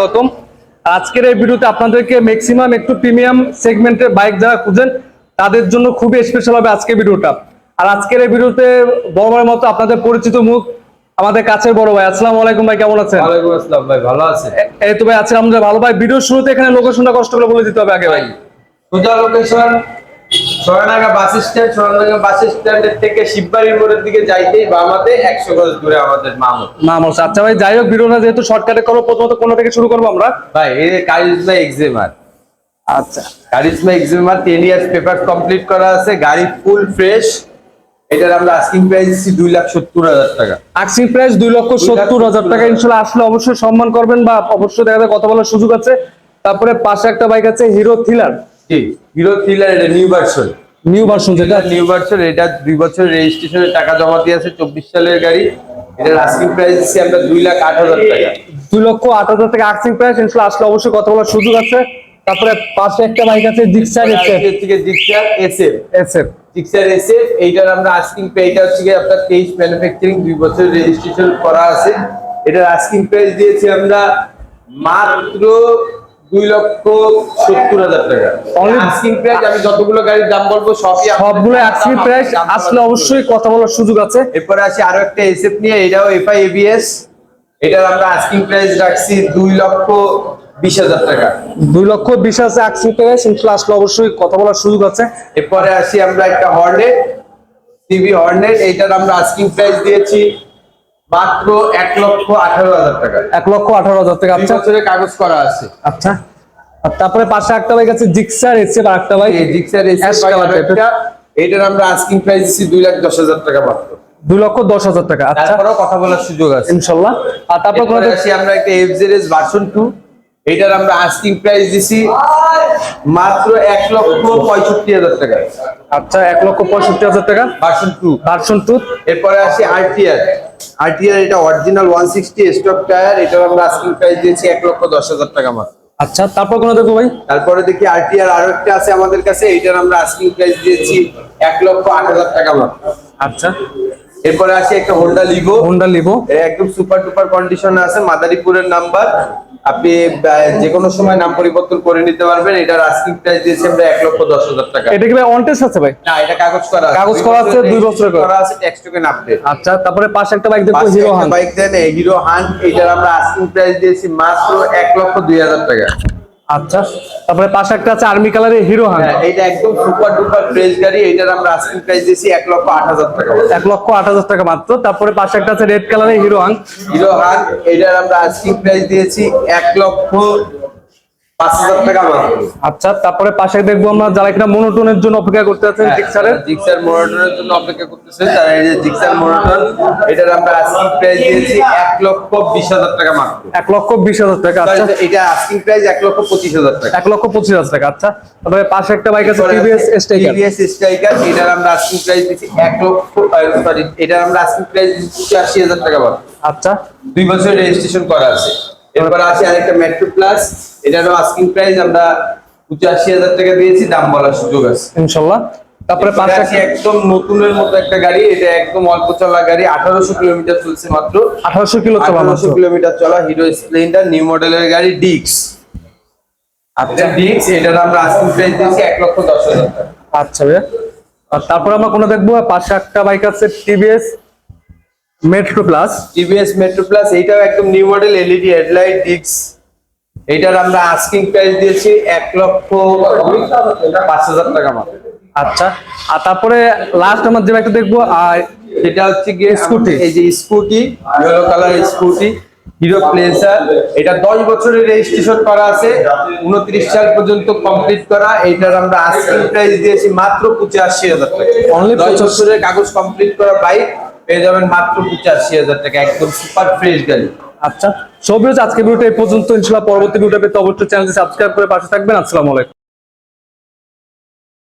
স্বাগতম। আজকের এই ভিডিওতে আপনাদেরকে ম্যাক্সিমাম একটু প্রিমিয়াম সেগমেন্টের বাইক যারা খুঁজেন তাদের জন্য খুবই স্পেশাল হবে আজকের ভিডিওটা। আর আজকের এই ভিডিওতে বড়বার মতো আপনাদের পরিচিত মুখ আমাদের কাছের বড় ভাই। আসসালামু আলাইকুম ভাই কেমন আছেন? ওয়ালাইকুম আসসালাম ভাই ভালো আছেন? এই তো ভাই আছি আমাদের ভালো। ভাই ভিডিও শুরুতে এখানে লোকেশনটা কষ্ট করে বলে দিতে হবে আগে ভাই। সোজা লোকেশন সোনানাগা বাস স্ট্যান্ড সোনানাগা বাস স্ট্যান্ডের থেকে শিববাড়ির মোড়ের দিকে যাইতেই বামাতে একশো গজ দূরে আমাদের মামুদ নাম আচ্ছা ভাই যাই হোক ভিডিওটা যেহেতু শর্টকাটে করব প্রথমত কোন থেকে শুরু করব আমরা? ভাই এই কারিজমা এক্সেমার আচ্ছা। Karizma XMR ten years paper complete করা আছে গাড়ি ফুল ফ্রেশ এটার আমরা আস্কিং প্রাইস দিচ্ছি দুই লাখ সত্তর হাজার টাকা। আক্সিং প্রাইস দুই লক্ষ সত্তর হাজার টাকা। ইনশাল্লাহ আসলে অবশ্যই সম্মান করবেন বা অবশ্যই দেখা যায় কথা বলার সুযোগ আছে। তারপরে পাশে একটা বাইক আছে হিরো থ্রিলার জি হিরো থ্রিলার এটা নিউ ভার্সন নিউ ভার্সন যেটা? নিউ ভার্সন এটা দুই বছর রেজিস্ট্রেশনের টাকা জমা দিয়ে আছে চব্বিশ সালের গাড়ি। এটার আস্কিং প্রাইস দিচ্ছি আমরা দুই লাখ আট হাজার টাকা। দুই লক্ষ আট হাজার টাকা আক্সিং প্রাইস ইনশাল্লাহ আসলে অবশ্যই কথা বলার সুযোগ আছে। তারপরে পাশে একটা বাইক আছে জিক্সার এসএফ থেকে Gixxer SF SF Gixxer SF এইটার আমরা আস্কিং পে এটা হচ্ছে আপনার তেইশ ম্যানুফ্যাকচারিং দুই বছর রেজিস্ট্রেশন করা আছে। এটার আস্কিং প্রাইস দিয়েছি আমরা মাত্র দুই লক্ষ সত্তর হাজার টাকা। Only- আস্কিং প্রাইস আমি যতগুলো গাড়ির দাম বলব সবই সবগুলো প্রাইস আসলে অবশ্যই কথা বলার সুযোগ আছে। এরপরে আসি আরও একটা এসএফ নিয়ে এটাও এফআই এবিএস এটার আমরা আস্কিং প্রাইস রাখছি দুই লক্ষ বিশ হাজার টাকা। দুই লক্ষ বিশ হাজার আক্সিং প্রাইস ইনশাল্লাহ আসলে অবশ্যই কথা বলার সুযোগ আছে। এরপরে আসি আমরা একটা হর্নেট টিভি হর্নেট এইটার আমরা আস্কিং প্রাইস দিয়েছি। মাত্র এক লক্ষ আঠারো হাজার টাকা। এক লক্ষ আঠারো হাজার টাকা। আচ্ছা। কাগজ করা আছে। আচ্ছা। তারপরে পাশে একটা বাইক আছে জিক্সার এসএফ আর একটা বাইক জিক্সার। এইটার আমরা আস্কিং প্রাইস দিচ্ছি দুই লাখ দশ হাজার টাকা মাত্র। দুই লক্ষ দশ হাজার টাকা। আচ্ছা। তারপরেও কথা বলার সুযোগ আছে। ইনশাল্লাহ। আর তারপর আমরা একটা এফজেডএস ভার্সন টু এইটার আমরা আস্কিং প্রাইস দিছি মাত্র এক লক্ষ পঁয়ষট্টি হাজার টাকা। আচ্ছা এক লক্ষ পঁয়ষট্টি হাজার টাকা। ভার্সন টু ভার্সন টু এরপরে আসি আরটিআর আরটিআর এটা original one sixty stock tyre এটা আমরা আস্কিং প্রাইস দিয়েছি 1 লক্ষ দশ হাজার টাকা মাত্র। আচ্ছা তারপর কোন দেখো ভাই? তারপরে দেখি আরটিআর আরও একটা আছে আমাদের কাছে এইটার আমরা আস্কিং প্রাইস দিয়েছি 1 লক্ষ 8 হাজার টাকা মাত্র। আচ্ছা। এরপরে আছে একটা হোন্ডা লিভো হোন্ডা লিভো একদম সুপার টুপার কন্ডিশনে আছে মাদারীপুরের নাম্বার আপনি যে কোনো সময় নাম পরিবর্তন করে নিতে পারবেন। এটার আস্কিং প্রাইস দিয়েছি আমরা এক লক্ষ দশ হাজার টাকা। এটা কি ভাই অন টেস্ট আছে ভাই? না এটা কাগজ করা। কাগজ করা আছে, বছরের দুই বছরের করা আছে ট্যাক্স টোকেন আপডেট আচ্ছা তারপরে পাশে একটা বাইক দেখো হিরো হান বাইক দেন হিরো হান এটার আমরা আস্কিং প্রাইস দিয়েছি মাত্র এক লক্ষ দুই হাজার টাকা। আচ্ছা তারপরে পাশে একটা আছে আর্মি কালারের হিরো হান এটা একদম সুপার ডুপার ফ্রেশ গাড়ি এটার আমরা আস্কিং প্রাইস দিয়েছি 1 লক্ষ আট হাজার টাকা 1 লক্ষ আট হাজার টাকা মাত্র তারপরে পাশে একটা আছে রেড কালারের হিরো হান হিরো হান এটার আমরা আস্কিং প্রাইস দিয়েছি 1 লক্ষ পাঁচ হাজার টাকা মাত্র আচ্ছা তারপরে পাশে দেখব আমরা যারা কিনা মনোটনের জন্য অপেক্ষা করতে আছেন হ্যাঁ, জিক্সারের জিক্সার মোরাটনের জন্য অপেক্ষা করতেছে। তারা এই যে জিক্সার মোরাটন এটার আমরা আস্কিং প্রাইস দিয়েছি এক লক্ষ বিশ হাজার টাকা মাত্র। এক লক্ষ বিশ হাজার টাকা আচ্ছা। এটা আস্কিং প্রাইস এক লক্ষ পঁচিশ হাজার টাকা। এক লক্ষ পঁচিশ হাজার টাকা আচ্ছা। তারপরে পাশে একটা বাইক আছে টিভিএস স্টেকার টিভিএস স্ট্রাইকার এটার আমরা আস্কিং প্রাইস এক লক্ষ সরি এটার আমরা আস্কিং প্রাইস আশি হাজার টাকা মাত্র। আচ্ছা। দুই বছর রেজিস্ট্রেশন করা আছে। এরপর আছে আরেকটা মেট্রো প্লাস এটারও আস্কিং প্রাইস আমরা পঁচাশি হাজার টাকা দিয়েছি দাম বলার সুযোগ আছে। ইনশাল্লাহ। তারপরে এরপরে পাশে একদম নতুনের মতো একটা গাড়ি এটা একদম অল্প চলা গাড়ি আঠারোশো কিলোমিটার চলছে মাত্র। আঠারোশো কিলো আঠারোশো কিলোমিটার চলা হিরো স্প্লেন্ডার নিউ মডেলের গাড়ি ডিক্স আচ্ছা। ডিক্স এটার আমরা আস্কিং প্রাইস দিয়েছি এক লক্ষ দশ হাজার টাকা। আচ্ছা ভাইয়া। আর তারপরে আমরা কোনো দেখব পাশে একটা বাইক আছে TVS Metro Plus TVS Metro Plus এইটাও একদম নিউ মডেল এলইডি হেডলাইট ডিক্স এইটার আমরা আস্কিং প্রাইস দিয়েছি এক লক্ষ পাঁচ হাজার টাকা মাত্র। আচ্ছা আর তারপরে লাস্ট আমার যে বাইকটা দেখব আর এটা হচ্ছে গিয়ে স্কুটি। এই যে scooty yellow colour scooty Hero Pleasure এটা দশ বছরের রেজিস্ট্রেশন করা আছে উনত্রিশ সাল পর্যন্ত কমপ্লিট করা। এইটার আমরা আস্কিং প্রাইস দিয়েছি মাত্র পঁচাশি হাজার টাকা। দশ 85 বছরের কাগজ কমপ্লিট করা বাইক পেয়ে যাবেন মাত্র পঁচাশি হাজার টাকা, একদম সুপার ফ্রেশ গাড়ি। আচ্ছা সব আজকে ভিডিওটা এই পর্যন্ত। ইনশাল্লাহ পরবর্তী ভিডিও পেতে অবশ্যই চ্যানেলটি সাবস্ক্রাইব করে পাশে থাকবেন। আসসালামু আলাইকুম।